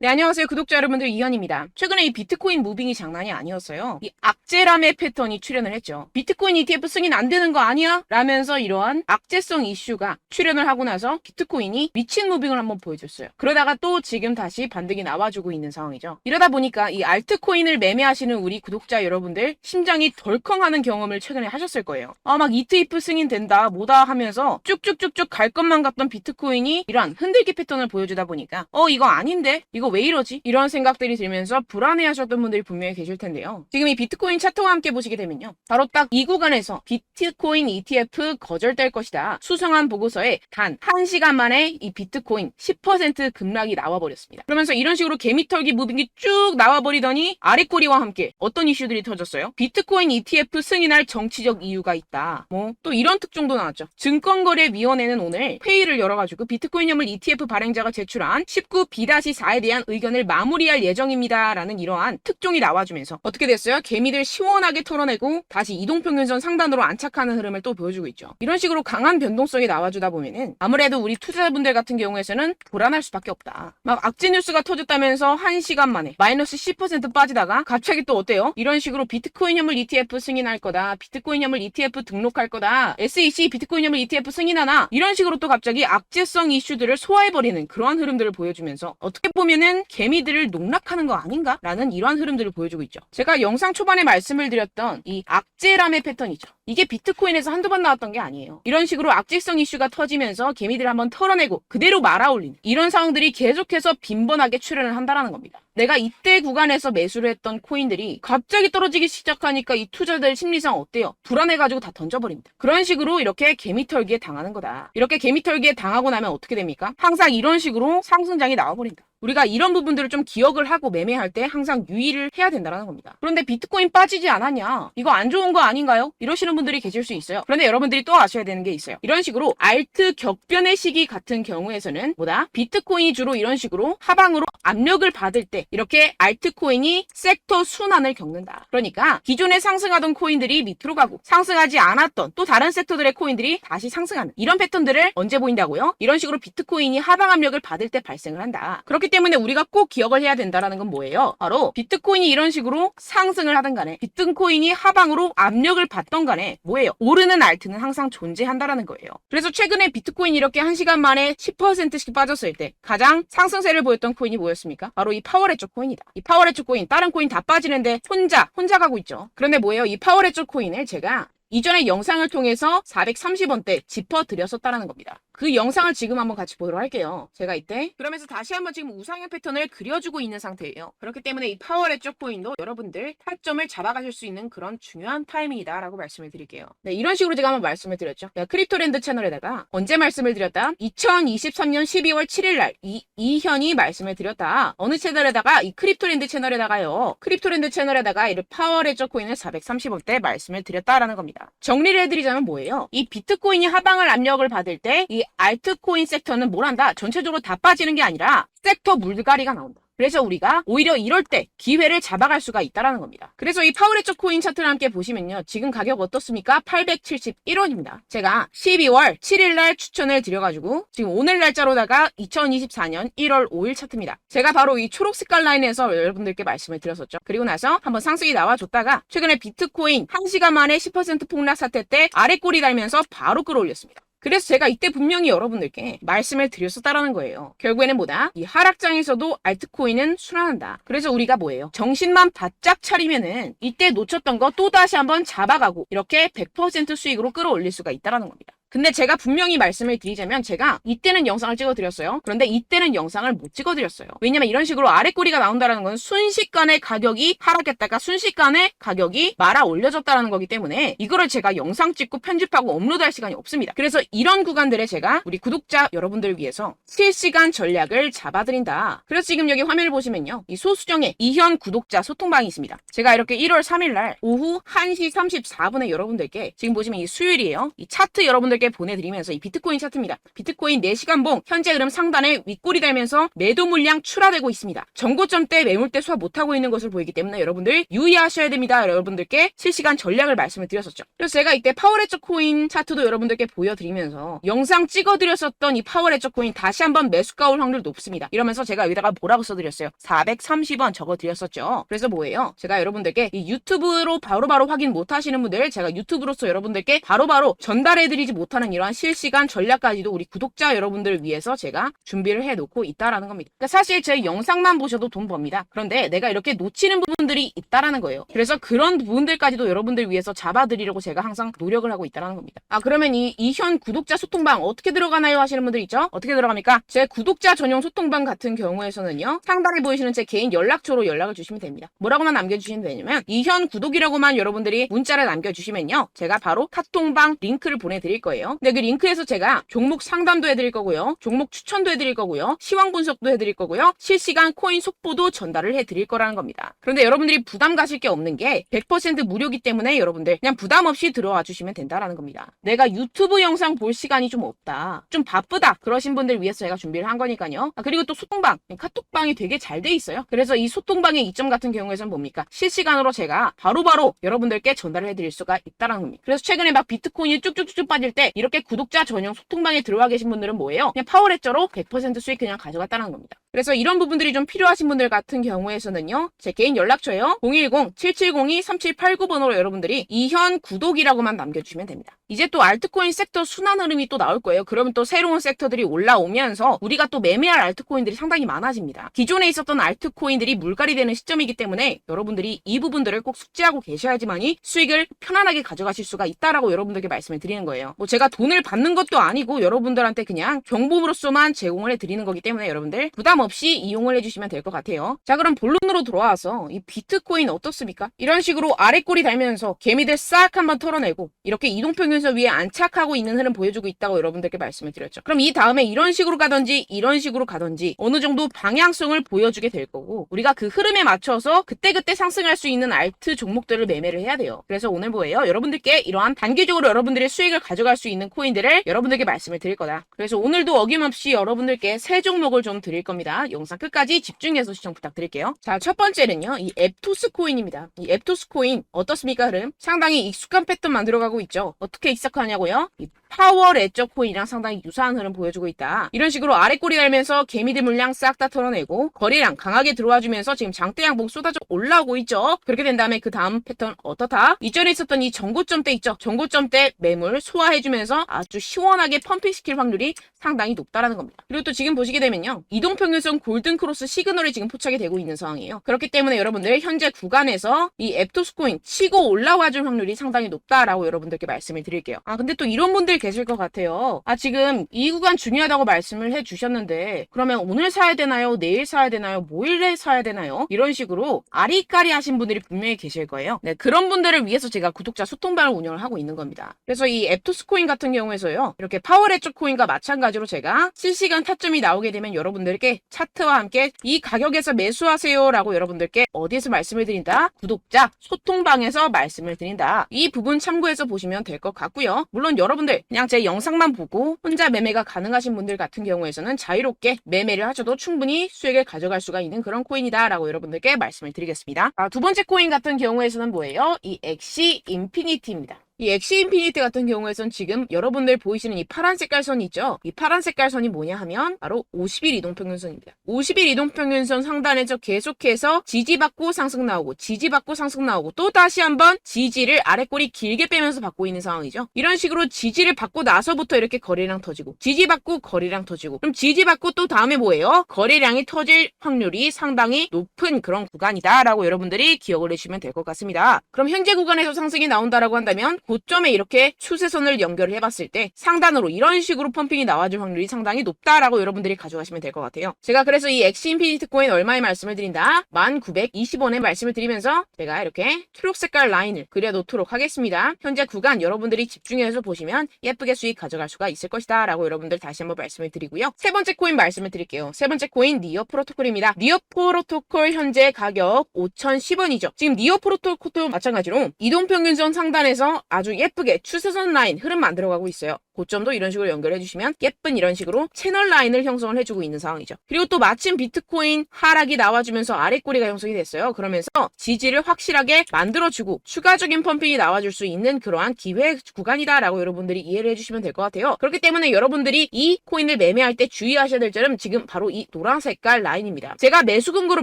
네, 안녕하세요. 구독자 여러분들 이현입니다. 최근에 이 비트코인 무빙이 장난이 아니었어요. 이 악재람의 패턴이 출현을 했죠. 비트코인 ETF 승인 안 되는 거 아니야? 라면서 이러한 악재성 이슈가 출현을 하고 나서 비트코인이 미친 무빙을 한번 보여줬어요. 그러다가 또 지금 다시 반등이 나와주고 있는 상황이죠. 이러다 보니까 이 알트코인을 매매하시는 우리 구독자 여러분들 심장이 덜컹하는 경험을 최근에 하셨을 거예요. 아, 막 ETF 승인 된다, 뭐다 하면서 쭉쭉쭉쭉 갈 것만 같던 비트코인이 이러한 흔들기 패턴을 보여주다 보니까 어, 이거 아닌데? 이거 왜 이러지? 이런 생각들이 들면서 불안해하셨던 분들이 분명히 계실 텐데요. 지금 이 비트코인 차트와 함께 보시게 되면요. 바로 딱 이 구간에서 비트코인 ETF 거절될 것이다. 수상한 보고서에 단 1시간 만에 이 비트코인 10% 급락이 나와버렸습니다. 그러면서 이런 식으로 개미털기 무빙이 쭉 나와버리더니 아랫꼬리와 함께 어떤 이슈들이 터졌어요? 비트코인 ETF 승인할 정치적 이유가 있다. 뭐 또 이런 특종도 나왔죠. 증권거래위원회는 오늘 회의를 열어가지고 비트코인 혐을 ETF 발행자가 제출한 19B-4에 대한 의견을 마무리할 예정입니다. 라는 이러한 특종이 나와주면서 어떻게 됐어요? 개미들 시원하게 털어내고 다시 이동평균선 상단으로 안착하는 흐름을 또 보여주고 있죠. 이런 식으로 강한 변동성이 나와주다 보면은 아무래도 우리 투자자분들 같은 경우에서는 불안할 수밖에 없다. 막 악재 뉴스가 터졌다면서 1시간 만에 마이너스 10% 빠지다가 갑자기 또 어때요? 이런 식으로 비트코인 혐을 ETF 승인할 거다. 비트코인 혐을 ETF 등록할 거다. SEC 비트코인 혐을 ETF 승인하나 이런 식으로 또 갑자기 악재성 이슈들을 소화해버리는 그러한 흐름들을 보여주면서 어떻게 보면은 개미들을 농락하는 거 아닌가? 라는 이러한 흐름들을 보여주고 있죠. 제가 영상 초반에 말씀을 드렸던 이 악재람의 패턴이죠. 이게 비트코인에서 한두 번 나왔던 게 아니에요. 이런 식으로 악재성 이슈가 터지면서 개미들 한번 털어내고 그대로 말아올리는 이런 상황들이 계속해서 빈번하게 출현을 한다라는 겁니다. 내가 이때 구간에서 매수를 했던 코인들이 갑자기 떨어지기 시작하니까 이 투자자들 심리상 어때요? 불안해가지고 다 던져버립니다. 그런 식으로 이렇게 개미털기에 당하는 거다. 이렇게 개미털기에 당하고 나면 어떻게 됩니까? 항상 이런 식으로 상승장이 나와버린다. 우리가 이런 부분들을 좀 기억을 하고 매매할 때 항상 유의를 해야 된다는 겁니다. 그런데 비트코인 빠지지 않았냐? 이거 안 좋은 거 아닌가요? 이러시는 분들이 계실 수 있어요. 그런데 여러분들이 또 아셔야 되는 게 있어요. 이런 식으로 알트 격변의 시기 같은 경우에서는 뭐다? 비트코인이 주로 이런 식으로 하방으로 압력을 받을 때 이렇게 알트코인이 섹터 순환을 겪는다. 그러니까 기존에 상승하던 코인들이 밑으로 가고 상승하지 않았던 또 다른 섹터들의 코인들이 다시 상승하는 이런 패턴들을 언제 보인다고요? 이런 식으로 비트코인이 하방 압력을 받을 때 발생을 한다. 그렇기 때문에 우리가 꼭 기억을 해야 된다라는 건 뭐예요? 바로 비트코인이 이런 식으로 상승을 하든 간에 비트코인이 하방으로 압력을 받던 간에 뭐예요? 오르는 알트는 항상 존재한다라는 거예요. 그래서 최근에 비트코인이 이렇게 1시간 만에 10%씩 빠졌을 때 가장 상승세를 보였던 코인이 뭐였습니까? 바로 이 파워레쪽 코인이다. 이 파워레쪽 코인 다른 코인 다 빠지는데 혼자 혼자 가고 있죠. 그런데 뭐예요? 이 파워레쪽 코인을 제가 이전에 영상을 통해서 430원대 짚어드렸었다는 겁니다. 그 영상을 지금 한번 같이 보도록 할게요. 제가 이때 그러면서 다시 한번 지금 우상향 패턴을 그려주고 있는 상태예요. 그렇기 때문에 이 파워레 쪽 코인도 여러분들 타점을 잡아가실 수 있는 그런 중요한 타이밍이다라고 말씀을 드릴게요. 네, 이런 식으로 제가 한번 말씀을 드렸죠. 크립토랜드 채널에다가 언제 말씀을 드렸다? 2023년 12월 7일 날 이, 이현이 말씀을 드렸다. 어느 채널에다가 이 크립토랜드 채널에다가요. 크립토랜드 채널에다가 이 파워레 쪽 코인을 430원대 말씀을 드렸다라는 겁니다. 정리를 해드리자면 뭐예요? 이 비트코인이 하방을 압력을 받을 때 이 알트코인 섹터는 뭘 한다? 전체적으로 다 빠지는 게 아니라 섹터 물갈이가 나온다. 그래서 우리가 오히려 이럴 때 기회를 잡아갈 수가 있다라는 겁니다. 그래서 이 파워레쪽 코인 차트를 함께 보시면요. 지금 가격 어떻습니까? 871원입니다. 제가 12월 7일 날 추천을 드려가지고 지금 오늘 날짜로다가 2024년 1월 5일 차트입니다. 제가 바로 이 초록 색깔 라인에서 여러분들께 말씀을 드렸었죠. 그리고 나서 한번 상승이 나와줬다가 최근에 비트코인 1시간 만에 10% 폭락 사태 때 아래 꼬리 달면서 바로 끌어올렸습니다. 그래서 제가 이때 분명히 여러분들께 말씀을 드렸었다라는 거예요. 결국에는 뭐다? 이 하락장에서도 알트코인은 순환한다. 그래서 우리가 뭐예요? 정신만 바짝 차리면은 이때 놓쳤던 거 또 다시 한번 잡아가고 이렇게 100% 수익으로 끌어올릴 수가 있다라는 겁니다. 근데 제가 분명히 말씀을 드리자면 제가 이때는 영상을 찍어드렸어요. 그런데 이때는 영상을 못 찍어드렸어요. 왜냐면 이런 식으로 아래 꼬리가 나온다는 건 순식간에 가격이 하락했다가 순식간에 가격이 말아 올려졌다는 거기 때문에 이거를 제가 영상 찍고 편집하고 업로드할 시간이 없습니다. 그래서 이런 구간들에 제가 우리 구독자 여러분들 위해서 실시간 전략을 잡아드린다. 그래서 지금 여기 화면을 보시면요. 이 소수정의 이현 구독자 소통방이 있습니다. 제가 이렇게 1월 3일 날 오후 1시 34분에 여러분들께 지금 보시면 이 수요일이에요. 이 차트 여러분들 여러분들께 보내드리면서 이 비트코인 차트입니다. 비트코인 4시간봉 현재 흐름 상단에 윗골이 달면서 매도 물량 출하되고 있습니다. 정고점 때 매물대 수합 못하고 있는 것을 보이기 때문에 여러분들 유의하셔야 됩니다. 여러분들께 실시간 전략을 말씀을 드렸었죠. 그래서 제가 이때 파워레저 코인 차트도 여러분들께 보여드리면서 영상 찍어드렸었던 이 파워레저 코인 다시 한번 매수가 올 확률 높습니다. 이러면서 제가 여기다가 뭐라고 써드렸어요? 430원 적어드렸었죠. 그래서 뭐예요? 제가 여러분들께 이 유튜브로 바로바로 확인 못하시는 분들 제가 유튜브로서 여러분들께 바로바로 전달해드리지 못 하는 이러한 실시간 전략까지도 우리 구독자 여러분들을 위해서 제가 준비를 해놓고 있다라는 겁니다. 그러니까 사실 제 영상만 보셔도 돈 법니다. 그런데 내가 이렇게 놓치는 부분들이 있다라는 거예요. 그래서 그런 부분들까지도 여러분들 위해서 잡아드리려고 제가 항상 노력을 하고 있다라는 겁니다. 아 그러면 이 이현 구독자 소통방 어떻게 들어가나요 하시는 분들 있죠? 어떻게 들어갑니까? 제 구독자 전용 소통방 같은 경우에서는요 상단에 보이시는 제 개인 연락처로 연락을 주시면 됩니다. 뭐라고만 남겨주시면 되냐면 이현 구독이라고만 여러분들이 문자를 남겨주시면요 제가 바로 카톡방 링크를 보내드릴 거예요. 근데 그 링크에서 제가 종목 상담도 해드릴 거고요, 종목 추천도 해드릴 거고요, 시황 분석도 해드릴 거고요, 실시간 코인 속보도 전달을 해드릴 거라는 겁니다. 그런데 여러분들이 부담 가실 게 없는 게 100% 무료기 때문에 여러분들 그냥 부담 없이 들어와 주시면 된다라는 겁니다. 내가 유튜브 영상 볼 시간이 좀 없다, 좀 바쁘다 그러신 분들 위해서 제가 준비를 한 거니까요. 아, 그리고 또 소통방, 카톡방이 되게 잘 돼 있어요. 그래서 이 소통방의 이점 같은 경우에서는 뭡니까? 실시간으로 제가 바로 바로 여러분들께 전달을 해드릴 수가 있다라는 겁니다. 그래서 최근에 막 비트코인이 쭉쭉쭉 빠질 때 이렇게 구독자 전용 소통방에 들어와 계신 분들은 뭐예요? 그냥 파워레저로 100% 수익 그냥 가져갔다는 겁니다. 그래서 이런 부분들이 좀 필요하신 분들 같은 경우에서는요. 제 개인 연락처요. 010-7702-3789번으로 여러분들이 이현 구독이라고만 남겨주시면 됩니다. 이제 또 알트코인 섹터 순환 흐름이 또 나올 거예요. 그러면 또 새로운 섹터들이 올라오면서 우리가 또 매매할 알트코인들이 상당히 많아집니다. 기존에 있었던 알트코인들이 물갈이 되는 시점이기 때문에 여러분들이 이 부분들을 꼭 숙지하고 계셔야지만이 수익을 편안하게 가져가실 수가 있다라고 여러분들께 말씀을 드리는 거예요. 뭐 제가 돈을 받는 것도 아니고 여러분들한테 그냥 정보로서만 제공을 해드리는 거기 때문에 여러분들 부담 없이 이용을 해주시면 될 것 같아요. 자 그럼 본론으로 들어와서 이 비트코인 어떻습니까? 이런 식으로 아래 꼬리 달면서 개미들 싹 한번 털어내고 이렇게 이동평균선 위에 안착하고 있는 흐름 보여주고 있다고 여러분들께 말씀을 드렸죠. 그럼 이 다음에 이런 식으로 가든지 이런 식으로 가든지 어느 정도 방향성을 보여주게 될 거고 우리가 그 흐름에 맞춰서 그때그때 상승할 수 있는 알트 종목들을 매매를 해야 돼요. 그래서 오늘 뭐예요? 여러분들께 이러한 단기적으로 여러분들의 수익을 가져갈 수 있는 코인들을 여러분들께 말씀을 드릴 거다. 그래서 오늘도 어김없이 여러분들께 세 종목을 좀 드릴 겁니다. 영상 끝까지 집중해서 시청 부탁드릴게요. 자, 첫 번째는요. 이 앱토스 코인입니다. 이 앱토스 코인 어떻습니까, 흐름? 상당히 익숙한 패턴 만들어가고 있죠. 어떻게 익숙하냐고요? 이 파워 레저 코인이랑 상당히 유사한 흐름 보여주고 있다. 이런 식으로 아래 꼬리 달면서 개미들 물량 싹 다 털어내고 거래량 강하게 들어와주면서 지금 장대 양봉 쏟아져 올라오고 있죠. 그렇게 된 다음에 그 다음 패턴 어떻다? 이전에 있었던 이 정고점 대 있죠. 정고점 대 매물 소화해주면서 아주 시원하게 펌핑시킬 확률이 상당히 높다라는 겁니다. 그리고 또 지금 보시게 되면요. 이동평균선 골든크로스 시그널이 지금 포착이 되고 있는 상황이에요. 그렇기 때문에 여러분들 현재 구간에서 이 앱토스코인 치고 올라와줄 확률이 상당히 높다라고 여러분들께 말씀을 드릴게요. 아 근데 또 이런 분들 계실 것 같아요. 아 지금 이 구간 중요하다고 말씀을 해 주셨는데 그러면 오늘 사야 되나요? 내일 사야 되나요? 모일에 사야 되나요? 이런 식으로 아리까리 하신 분들이 분명히 계실 거예요. 네 그런 분들을 위해서 제가 구독자 소통방을 운영을 하고 있는 겁니다. 그래서 이 앱토스 코인 같은 경우에서요. 이렇게 파워레츠 코인과 마찬가지로 제가 실시간 타점이 나오게 되면 여러분들께 차트와 함께 이 가격에서 매수하세요라고 여러분들께 어디에서 말씀을 드린다? 구독자 소통방에서 말씀을 드린다. 이 부분 참고해서 보시면 될 것 같고요. 물론 여러분들 그냥 제 영상만 보고 혼자 매매가 가능하신 분들 같은 경우에서는 자유롭게 매매를 하셔도 충분히 수익을 가져갈 수가 있는 그런 코인이다 라고 여러분들께 말씀을 드리겠습니다. 아, 두 번째 코인 같은 경우에서는 뭐예요? 이 엑시 인피니티입니다. 이 엑시 인피니티 같은 경우에선 지금 여러분들 보이시는 이 파란 색깔 선이 있죠? 이 파란 색깔 선이 뭐냐 하면 바로 50일 이동평균선입니다. 50일 이동평균선 상단에서 계속해서 지지받고 상승 나오고 지지받고 상승 나오고 또 다시 한번 지지를 아래꼬리 길게 빼면서 받고 있는 상황이죠. 이런 식으로 지지를 받고 나서부터 이렇게 거래량 터지고 지지받고 거래량 터지고 그럼 지지받고 또 다음에 뭐예요? 거래량이 터질 확률이 상당히 높은 그런 구간이다라고 여러분들이 기억을 해주시면 될 것 같습니다. 그럼 현재 구간에서 상승이 나온다라고 한다면 고점에 이렇게 추세선을 연결을 해봤을 때 상단으로 이런 식으로 펌핑이 나와줄 확률이 상당히 높다라고 여러분들이 가져가시면 될 것 같아요. 제가 그래서 이 엑시 인피니트 코인 얼마에 말씀을 드린다? 1920원에 말씀을 드리면서 제가 이렇게 초록 색깔 라인을 그려놓도록 하겠습니다. 현재 구간 여러분들이 집중해서 보시면 예쁘게 수익 가져갈 수가 있을 것이다 라고 여러분들 다시 한번 말씀을 드리고요. 세 번째 코인 말씀을 드릴게요. 세 번째 코인 니어 프로토콜입니다. 니어 프로토콜 현재 가격 5,010원이죠. 지금 니어 프로토콜도 마찬가지로 이동평균선 상단에서 아주 예쁘게 추세선 라인 흐름 만들어가고 있어요. 고점도 이런 식으로 연결해 주시면 예쁜 이런 식으로 채널 라인을 형성을 해주고 있는 상황이죠. 그리고 또 마침 비트코인 하락이 나와주면서 아래 꼬리가 형성이 됐어요. 그러면서 지지를 확실하게 만들어주고 추가적인 펌핑이 나와줄 수 있는 그러한 기회 구간이다라고 여러분들이 이해를 해주시면 될 것 같아요. 그렇기 때문에 여러분들이 이 코인을 매매할 때 주의하셔야 될 점은 지금 바로 이 노란 색깔 라인입니다. 제가 매수 근거로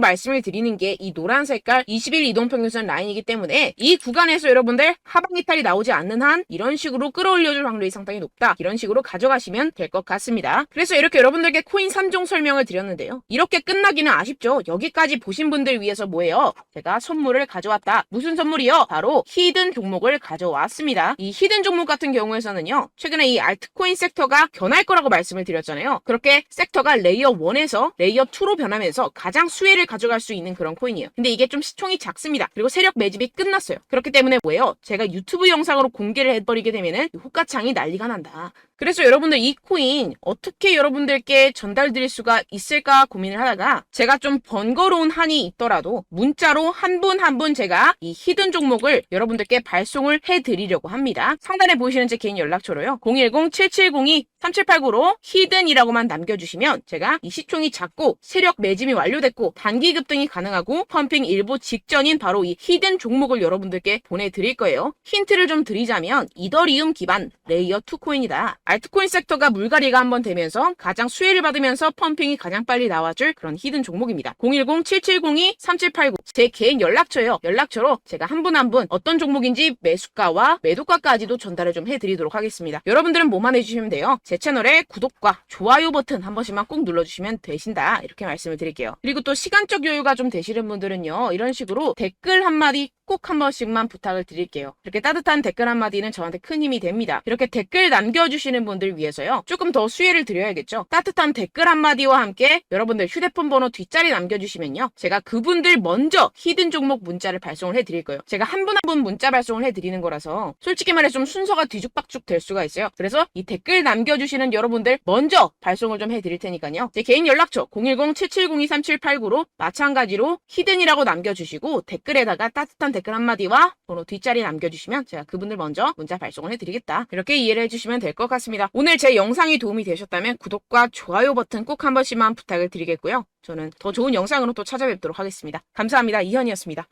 말씀을 드리는 게 이 노란 색깔 20일 이동평균선 라인이기 때문에 이 구간에서 여러분들 하방 이탈이 나오지 않는 한 이런 식으로 끌어올려줄 확률이 상당히 높다. 이런 식으로 가져가시면 될 것 같습니다. 그래서 이렇게 여러분들께 코인 3종 설명을 드렸는데요. 이렇게 끝나기는 아쉽죠. 여기까지 보신 분들 위해서 뭐예요? 제가 선물을 가져왔다. 무슨 선물이요? 바로 히든 종목을 가져왔습니다. 이 히든 종목 같은 경우에서는요. 최근에 이 알트코인 섹터가 변할 거라고 말씀을 드렸잖아요. 그렇게 섹터가 레이어 1에서 레이어 2로 변하면서 가장 수혜를 가져갈 수 있는 그런 코인이에요. 근데 이게 좀 시총이 작습니다. 그리고 세력 매집이 끝났어요. 그렇기 때문에 뭐예요? 제가 유튜브 영상으로 공개를 해버리게 되면은 호가창이 난리가 난다. あ 그래서 여러분들 이 코인 어떻게 여러분들께 전달드릴 수가 있을까 고민을 하다가 제가 좀 번거로운 한이 있더라도 문자로 한분 한분 제가 이 히든 종목을 여러분들께 발송을 해드리려고 합니다. 상단에 보이시는 제 개인 연락처로요. 010-7702-3789로 히든이라고만 남겨주시면 제가 이 시총이 작고 세력 매짐이 완료됐고 단기 급등이 가능하고 펌핑 일부 직전인 바로 이 히든 종목을 여러분들께 보내드릴 거예요. 힌트를 좀 드리자면 이더리움 기반 레이어 2 코인이다. 알트코인 섹터가 물갈이가 한번 되면서 가장 수혜를 받으면서 펌핑이 가장 빨리 나와줄 그런 히든 종목입니다. 010-7702-3789 제 개인 연락처예요. 연락처로 제가 한분 한 분 어떤 종목인지 매수가와 매도가까지도 전달을 좀 해드리도록 하겠습니다. 여러분들은 뭐만 해주시면 돼요. 제 채널에 구독과 좋아요 버튼 한 번씩만 꼭 눌러주시면 되신다. 이렇게 말씀을 드릴게요. 그리고 또 시간적 여유가 좀 되시는 분들은요. 이런 식으로 댓글 한마디 꼭 한 번씩만 부탁을 드릴게요. 이렇게 따뜻한 댓글 한마디는 저한테 큰 힘이 됩니다. 이렇게 댓글 남겨주시는 분들 위해서요. 조금 더 수혜를 드려야겠죠. 따뜻한 댓글 한마디와 함께 여러분들 휴대폰 번호 뒷자리 남겨주시면요. 제가 그분들 먼저 히든 종목 문자를 발송을 해드릴 거예요. 제가 한 분 한 분 문자 발송을 해드리는 거라서 솔직히 말해 좀 순서가 뒤죽박죽 될 수가 있어요. 그래서 이 댓글 남겨주시는 여러분들 먼저 발송을 좀 해드릴 테니까요. 제 개인 연락처 010-7702-3789로 마찬가지로 히든이라고 남겨주시고 댓글에다가 따뜻한 댓글 한마디와 번호 뒷자리 남겨주시면 제가 그분들 먼저 문자 발송을 해드리겠다. 이렇게 이해를 해주시면 될 것 같 습니다. 오늘 제 영상이 도움이 되셨다면 구독과 좋아요 버튼 꼭 한 번씩만 부탁을 드리겠고요. 저는 더 좋은 영상으로 또 찾아뵙도록 하겠습니다. 감사합니다. 이현이었습니다.